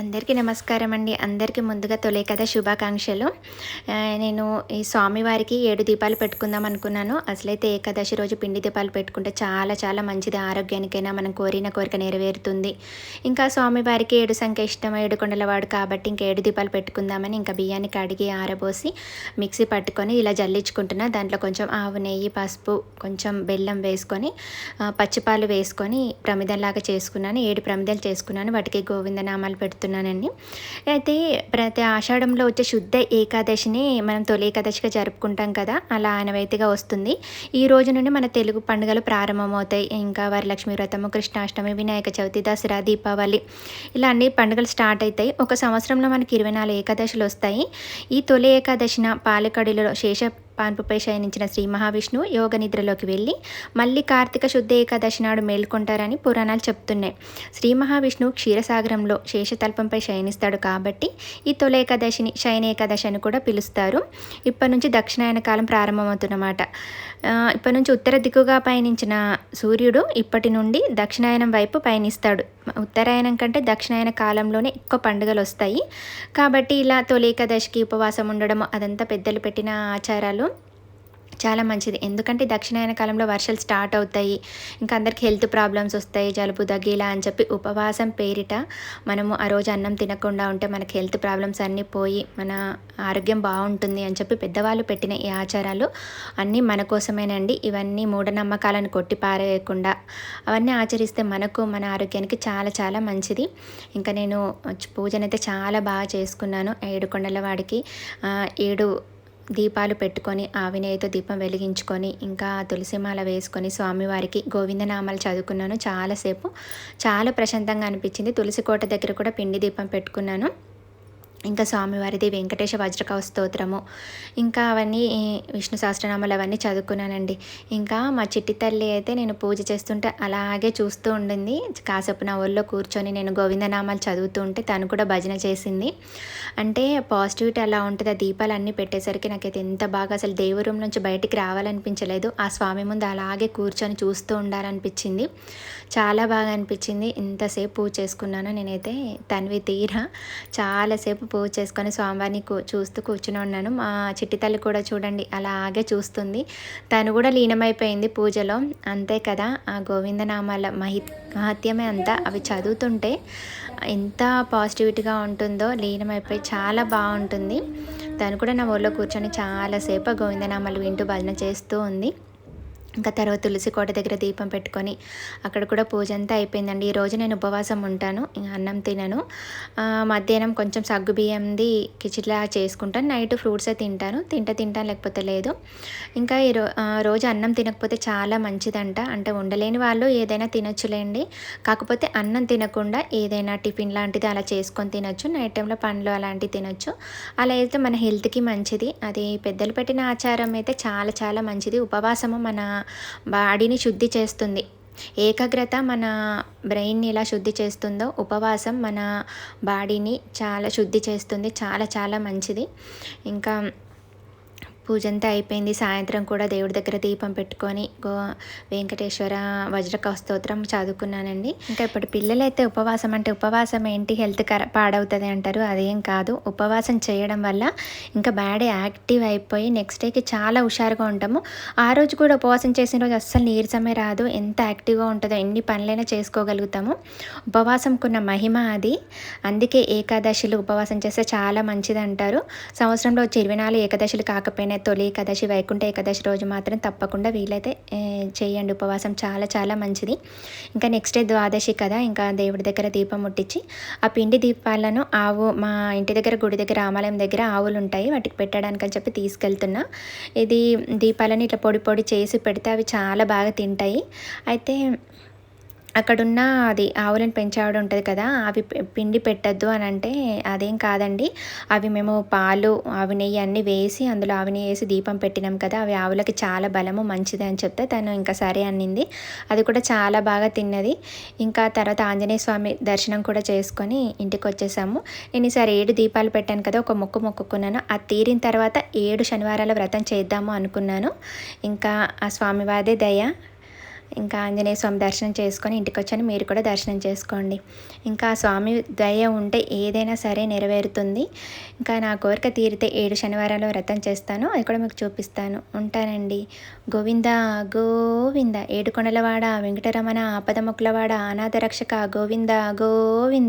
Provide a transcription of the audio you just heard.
అందరికీ నమస్కారం అండి. అందరికీ ముందుగా తొలే కథ శుభాకాంక్షలు. నేను ఈ స్వామివారికి ఏడు దీపాలు పెట్టుకుందాం అనుకున్నాను. అసలైతే ఏకాదశి రోజు పిండి దీపాలు పెట్టుకుంటే చాలా చాలా మంచిది. ఆరోగ్యానికైనా మనం కోరిన కోరిక నెరవేరుతుంది. ఇంకా స్వామివారికి ఏడు సంఖ్య ఇష్టం ఏడు కొండలవాడు కాబట్టి ఇంకా ఏడు దీపాలు పెట్టుకుందామని ఇంకా బియ్యాన్ని కడిగి ఆరబోసి మిక్సీ పట్టుకొని ఇలా జల్లించుకుంటున్నా. దాంట్లో కొంచెం ఆవు నెయ్యి పసుపు కొంచెం బెల్లం వేసుకొని పచ్చిపాలు వేసుకొని ప్రమిదంలాగా చేసుకున్నాను. ఏడు ప్రమిదలు చేసుకున్నాను. వాటికి గోవిందనామాలు చెప్తున్నానండి. అయితే ప్రతి ఆషాఢంలో వచ్చే శుద్ధ ఏకాదశిని మనం తొలి ఏకాదశిగా జరుపుకుంటాం కదా అలా ఆనవాయితీగా వస్తుంది. ఈ రోజు నుండి మన తెలుగు పండుగలు ప్రారంభమవుతాయి. ఇంకా వరలక్ష్మి వ్రతము కృష్ణాష్టమి వినాయక చవితి దసరా దీపావళి ఇలా అన్ని పండుగలు స్టార్ట్ అవుతాయి. ఒక సంవత్సరంలో మనకి ఇరవై నాలుగు ఏకాదశులు వస్తాయి. ఈ తొలి ఏకాదశిన పాలకడిలో శేష పాన్పుపై శయనించిన శ్రీ మహావిష్ణు యోగ నిద్రలోకి వెళ్ళి మళ్ళీ కార్తీక శుద్ధ ఏకాదశి నాడు మేల్కొంటారని పురాణాలు చెప్తున్నాయి. శ్రీ మహావిష్ణు క్షీరసాగరంలో శేషతల్పంపై శయనిస్తాడు కాబట్టి ఈ తొలి ఏకాదశిని శయన ఏకాదశి అని కూడా పిలుస్తారు. ఇప్పటి నుంచి దక్షిణాయన కాలం ప్రారంభమవుతున్నమాట. ఇప్పటి నుంచి ఉత్తర దిక్కుగా పయనించిన సూర్యుడు ఇప్పటి నుండి దక్షిణాయనం వైపు పయనిస్తాడు. ఉత్తరాయణం కంటే దక్షిణాయన కాలంలోనే ఎక్కువ పండుగలు వస్తాయి. కాబట్టి ఇలా తొలి ఏకాదశికి ఉపవాసం ఉండడం అదంతా పెద్దలు పెట్టిన ఆచారాలు. చాలా మంచిది. ఎందుకంటే దక్షిణాయన కాలంలో వర్షాలు స్టార్ట్ అవుతాయి. ఇంకా అందరికి హెల్త్ ప్రాబ్లమ్స్ వస్తాయి. జలుబు దగ్గేలా అని చెప్పి ఉపవాసం పేరిట మనము ఆ రోజు అన్నం తినకుండా ఉంటే మనకి హెల్త్ ప్రాబ్లమ్స్ అన్నీ పోయి మన ఆరోగ్యం బాగుంటుంది అని చెప్పి పెద్దవాళ్ళు పెట్టిన ఈ ఆచారాలు అన్నీ మన కోసమేనండి. ఇవన్నీ మూఢనమ్మకాలను కొట్టి పారేయకుండా అవన్నీ ఆచరిస్తే మనకు మన ఆరోగ్యానికి చాలా చాలా మంచిది. ఇంకా నేను పూజనైతే చాలా బాగా చేసుకున్నాను. ఏడు కొండల వాడికి ఏడు దీపాలు పెట్టుకొని ఆవినేయతో దీపం వెలిగించుకొని ఇంకా తులసిమాల వేసుకొని స్వామివారికి గోవిందనామాలు చదువుకున్నాను. చాలాసేపు చాలా ప్రశాంతంగా అనిపించింది. తులసి కోట దగ్గర కూడా పిండి దీపం పెట్టుకున్నాను. ఇంకా స్వామివారిది వెంకటేశ వజ్రకవ స్తోత్రము. ఇంకా అవన్నీ విష్ణు సహస్రనామాలు అవన్నీ చదువుకున్నానండి. ఇంకా మా చిట్టి తల్లి అయితే నేను పూజ చేస్తుంటే అలాగే చూస్తూ ఉండింది. కాసేపు నా ఒళ్ళో కూర్చొని నేను గోవిందనామాలు చదువుతూ ఉంటే తను కూడా భజన చేసింది. అంటే పాజిటివిటీ అలా ఉంటుంది ఆ దీపాలు అన్నీ పెట్టేసరికి నాకైతే ఎంత బాగా అసలు దేవు రూమ్ నుంచి బయటికి రావాలనిపించలేదు. ఆ స్వామి ముందు అలాగే కూర్చొని చూస్తూ ఉండాలనిపించింది. చాలా బాగా అనిపించింది. ఇంతసేపు పూజ చేసుకున్నాను నేనైతే తన్వి తీరా. చాలాసేపు పూజ చేసుకొని స్వామివారిని చూస్తూ కూర్చుని ఉన్నాను. మా చిట్టి తల్లి కూడా చూడండి అలాగే చూస్తుంది. తను కూడా లీనమైపోయింది పూజలో. అంతే కదా ఆ గోవిందనామాల మహి మహత్యమే అంతా. అవి చదువుతుంటే ఎంత పాజిటివిటీగా ఉంటుందో లీనమైపోయి చాలా బాగుంటుంది. తను కూడా నా ఊళ్ళో కూర్చొని చాలాసేపు గోవిందనామాలు వింటూ భజన చేస్తూ ఉంది. ఇంకా తర్వాత తులసి కోట దగ్గర దీపం పెట్టుకొని అక్కడ కూడా పూజ అంతా అయిపోయిందండి ఈరోజు నేను ఉపవాసం ఉంటాను ఇంకా అన్నం తినను. మధ్యాహ్నం కొంచెం సగ్గు బియ్యంది కిచిలా చేసుకుంటాను. నైట్ ఫ్రూట్సే తింటాను. తింటా తింటాను లేకపోతే లేదు. ఇంకా ఈ రోజు అన్నం తినకపోతే చాలా మంచిదంట. అంటే ఉండలేని వాళ్ళు ఏదైనా తినొచ్చులేండి. కాకపోతే అన్నం తినకుండా ఏదైనా టిఫిన్ లాంటిది అలా చేసుకొని తినొచ్చు. నైట్ టైంలో పండ్లు అలాంటివి తినొచ్చు. అలా అయితే మన హెల్త్కి మంచిది. అది పెద్దలు పెట్టిన ఆచారం అయితే చాలా చాలా మంచిది. ఉపవాసము మన బాడీని శుద్ధి చేస్తుంది. ఏకాగ్రత మన బ్రెయిన్ని ఎలా శుద్ధి చేస్తుందో ఉపవాసం మన బాడీని చాలా శుద్ధి చేస్తుంది. చాలా చాలా మంచిది. ఇంకా పూజ అంతా అయిపోయింది. సాయంత్రం కూడా దేవుడి దగ్గర దీపం పెట్టుకొని గో వెంకటేశ్వర వజ్రక స్తోత్రం చదువుకున్నానండి. ఇంకా ఇప్పుడు పిల్లలైతే ఉపవాసం అంటే ఉపవాసం ఏంటి? హెల్త్ కర పాడవుతుంది అంటారు. అదేం కాదు. ఉపవాసం చేయడం వల్ల ఇంకా బాడీ యాక్టివ్ అయిపోయి నెక్స్ట్ డేకి చాలా హుషారుగా ఉంటాము. ఆ రోజు కూడా ఉపవాసం చేసిన రోజు అస్సలు నీరసమే రాదు. ఎంత యాక్టివ్గా ఉంటుందో ఎన్ని పనులైనా చేసుకోగలుగుతాము. ఉపవాసంకున్న మహిమ అది. అందుకే ఏకాదశిలు ఉపవాసం చేస్తే చాలా మంచిది అంటారు సంవత్సరంలో వచ్చే ఇరవై నాలుగు ఏకాదశిలు కాకపోయినా తొలి ఏకాదశి వైకుంఠ ఏకాదశి రోజు మాత్రం తప్పకుండా వీలైతే చేయండి. ఉపవాసం చాలా చాలా మంచిది. ఇంకా నెక్స్ట్ డే ద్వాదశి కదా ఇంకా దేవుడి దగ్గర దీపం ముట్టించి ఆ పిండి దీపాలను ఆవు మా ఇంటి దగ్గర గుడి దగ్గర రామాలయం దగ్గర ఆవులు ఉంటాయి వాటికి పెట్టడానికి అని చెప్పి తీసుకెళ్తున్నా. ఇది దీపాలను ఇట్లా పొడి పొడి చేసి పెడితే అవి చాలా బాగా తింటాయి. అయితే అక్కడున్న అది ఆవులను పెంచే ఉంటుంది కదా అవి పిండి పెట్టద్దు అని అంటే అదేం కాదండి. అవి మేము పాలు ఆవి నెయ్యి అన్నీ వేసి అందులో ఆవి నెయ్యి వేసి దీపం పెట్టినాం కదా అవి ఆవులకి చాలా బలము మంచిది అని చెప్తే తను ఇంకా సరే అన్నింది. అది కూడా చాలా బాగా తిన్నది. ఇంకా తర్వాత ఆంజనేయ స్వామి దర్శనం కూడా చేసుకొని ఇంటికి వచ్చేసాము నేను ఈసారి ఏడు దీపాలు పెట్టాను కదా ఒక మొక్కు మొక్కుకున్నాను. అది తీరిన తర్వాత ఏడు శనివారాల వ్రతం చేద్దాము అనుకున్నాను. ఇంకా ఆ స్వామివాదే దయ. ఇంకా ఆంజనేయ స్వామి దర్శనం చేసుకొని ఇంటికి వచ్చాను మీరు కూడా దర్శనం చేసుకోండి. ఇంకా స్వామి దయ ఉంటే ఏదైనా సరే నెరవేరుతుంది. ఇంకా నా కోరిక తీరితే ఏడు శనివారాలు వ్రతం చేస్తాను. అది కూడా మీకు చూపిస్తాను. ఉంటానండి. గోవింద గోవింద. ఏడుకొండలవాడ వెంకటరమణ ఆపదముక్కులవాడ అనాథ రక్షక గోవింద గోవింద.